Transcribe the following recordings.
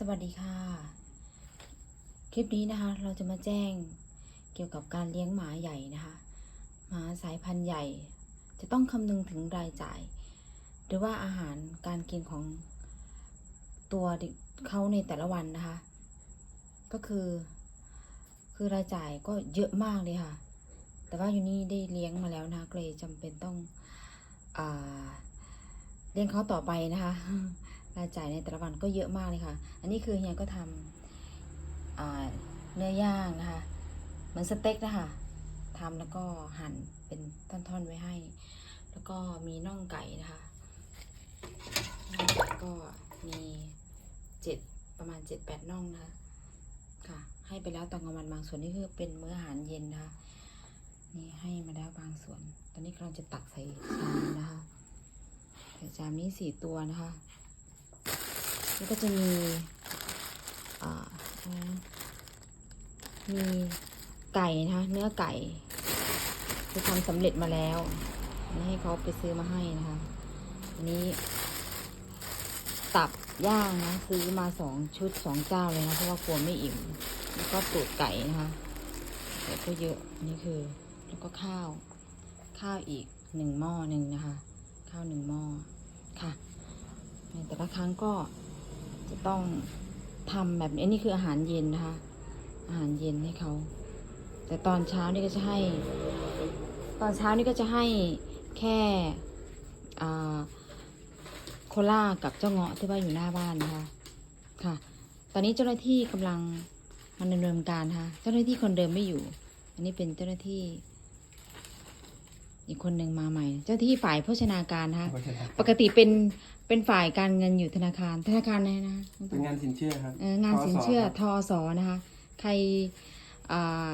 สวัสดีค่ะ คลิปนี้นะคะ เราจะมาแจ้งเกี่ยวกับการเลี้ยงหมาใหญ่นะคะ หมาสายพันธุ์ใหญ่ จะต้องคำนึงถึงรายจ่าย หรือว่าอาหารการกินของตัวเขาในแต่ละวันนะคะ ก็คือ คือรายจ่ายก็เยอะมากเลยค่ะ แต่ว่าอยู่นี่ได้เลี้ยงมาแล้วนะคะก็เลยจำเป็นต้องอเลี้ยงเขาต่อไปนะคะ รายจ่ายในแต่ละวันก็เยอะมากเลยค่ะ อันนี้คือเฮียก็ทำอ่าเนื้อย่างนะคะเหมือนสเต็กนะคะทำแล้วก็หั่นเป็นท่อนๆไว้ให้ แล้วก็มีน่องไก่นะคะน่องไก่ก็มีเจ็ดประมาณเจ็ดแปดน่องนะคะค่ะ ให้ไปแล้วตอนกลางวันบางส่วนนี่คือเป็นมื้ออาหารเย็นนะคะนี่ให้มาแล้วบางส่วน ตอนนี้กำลังจะตักใส่ชามนะคะใส่ชามนี้สี่ตัวนะคะ แล้วก็จะมีมีไก่นะคะเนื้อไก่คือทำสำเร็จมาแล้วนนี้ให้เขาไปซื้อมาให้นะคะอันนี้ ตับย่างนะซื้อมาสองชุดสองเจ้าเลยนะเพราะว่ากลัวไม่อิ่ม แล้วก็ตูดไก่นะคะแต่ก็เยอะนี่คือ แล้วก็ข้าว ข้าวอีกหนึ่งหม้อหนึ่งนะคะ ข้าวหนึ่งหม้อค่ะ แต่ละครั้งก็ จะต้องทำแบบนี้นี่คืออาหารเย็นนะคะ อาหารเย็นให้เขา แต่ตอนเช้านี่ก็จะให้ ตอนเช้านี่ก็จะให้แค่โคล่ากับเจ้าเงาะที่ว่าอยู่หน้าบ้านนะคะค่ะ ตอนนี้เจ้าหน้าที่กำลังมันดำเนินการนะคะเจ้าหน้าที่คนเดิมไม่อยู่ อันนี้เป็นเจ้าหน้าที่ อีกคนหนึ่งมาใหม่ เจ้าหน้าที่ฝ่ายโภชนาการนะคะปกติเป็นเป็นฝ่ายการเงินอยู่ธนาคาร ธนาคารไหนนะคะน้องตเป็นงานสินเชื่อครับเอองานสินเชื่อครับทอสอนะคะ ใครอ่า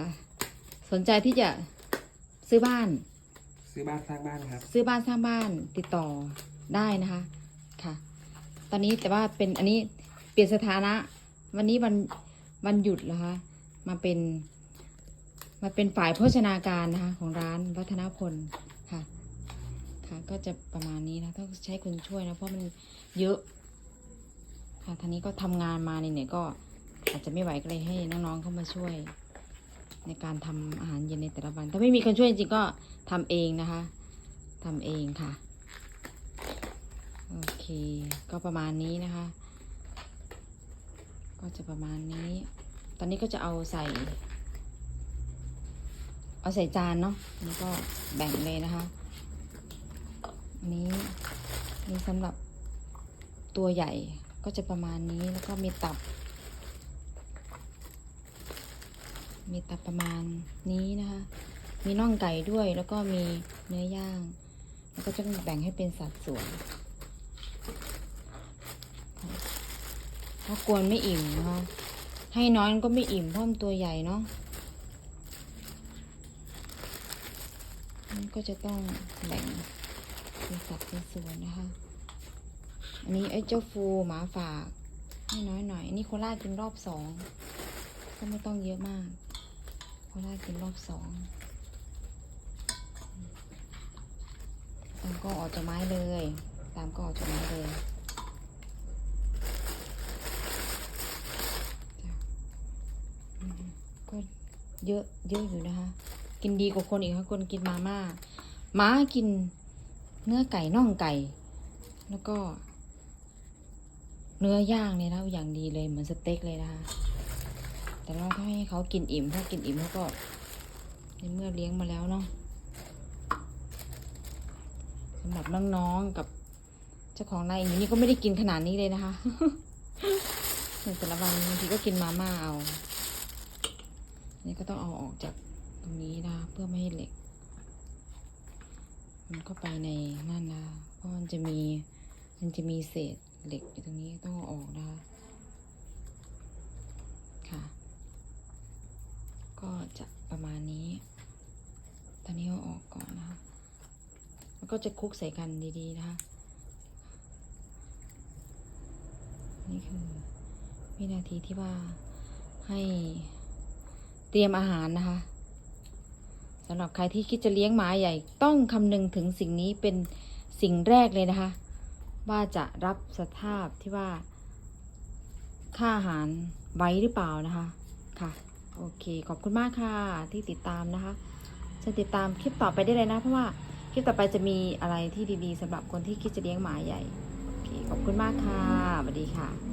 สนใจที่จะซื้อบ้าน ซื้อบ้านสร้างบ้านครับ ซื้อบ้านสร้างบ้านติดต่อได้นะคะค่ะ ตอนนี้แต่ว่าเป็นอันนี้เปลี่ยนสถานะ วันนี้วันวันหยุดเหรอคะมาเป็น มาเป็นฝ่ายโภชนาการนะคะของร้านวัฒนพลค่ะ ค่ะก็จะประมาณนี้นะต้องใช้คนช่วยนะเพราะมันเยอะ ค่ะท่านี้ก็ทำงานมาเนี่ยก็อาจจะไม่ไหวก็เลยให้น้องๆเข้ามาช่วย ในการทำอาหารเย็นในแต่ละวัน ถ้าไม่มีคนช่วยจริงก็ทำเองนะคะทำเองค่ะโอเค ก็ประมาณนี้นะคะ ก็จะประมาณนี้ ตอนนี้ก็จะเอาใส่ เอาใส่จานเนาะอันนี้ก็แบ่งเลยนะคะอันนี้นี่สำหรับตัวใหญ่ก็จะประมาณนี้แล้วก็มีตับ มีตับประมาณนี้นะคะ มีน่องไก่ด้วยแล้วก็มีเนื้อย่าง แล้วก็จะแบ่งให้เป็นสัดส่วนเพราะกวนไม่อิ่มนะคะให้น้อยก็ไม่อิ่มเพราะมันตัวใหญ่เนาะมัน ก็จะต้องแบ่งเป็นสัดเป็นส่วนนะคะ อันนี้ไอ้เจ้าฟูหมาฝากให้น้อยหน่อยอันนี้โคราชกินรอบสองก็ไม่ต้องเยอะมาก โคราชกินรอบสองตามก็ออกจากไม้เลย ตามก็ออกจากไม้เลยก็เยอะเยอะอยู่นะคะ กินดีกว่าคนอีกค่ะคนกินมาม่าม้ากินเนื้อไก่น่องไก่ แล้วก็ เนื้อย่างเนี่ยนะอย่างดีเลยเหมือนสเต็กเลยนะคะแต่เราต้องให้เขากินอิ่มถ้ากินอิ่มเขาก็ในเมื่อเลี้ยงมาแล้วเนาะสำหรับน้องๆกับเจ้าของนายอย่างนี้ก็ไม่ได้กินขนาดนี้เลยนะคะในแต่ละวันบางทีก็กินมาม่าเอา นี่ก็ต้องเอาออกจาก ตรงนี้นะเพื่อไม่ให้เหล็ก มันเข้าไปในนั่นนะเพราะมันจะมีมันจะมีเศษเหล็กอยู่ตรงนี้ต้องเอาออกนะคะค่ะ ก็จะประมาณนี้ ตอนนี้เอาออกก่อนนะคะแล้วก็จะคลุกใส่กันดีๆนะคะนี่คือวินาทีที่ว่าให้เตรียมอาหารนะคะ สำหรับใครที่คิดจะเลี้ยงหมาใหญ่ ต้องคำนึงถึงสิ่งนี้เป็นสิ่งแรกเลยนะคะ ว่าจะรับสภาพที่ว่า ค่าอาหารไว้หรือเปล่านะคะค่ะ โอเค ขอบคุณมากค่ะที่ติดตามนะคะจะติดตามคลิปต่อไปได้เลยนะ เพราะว่าคลิปต่อไปจะมีอะไรที่ดีๆสำหรับคนที่คิดจะเลี้ยงหมาใหญ่โอเคขอบคุณมากค่ะสวัสดีค่ะ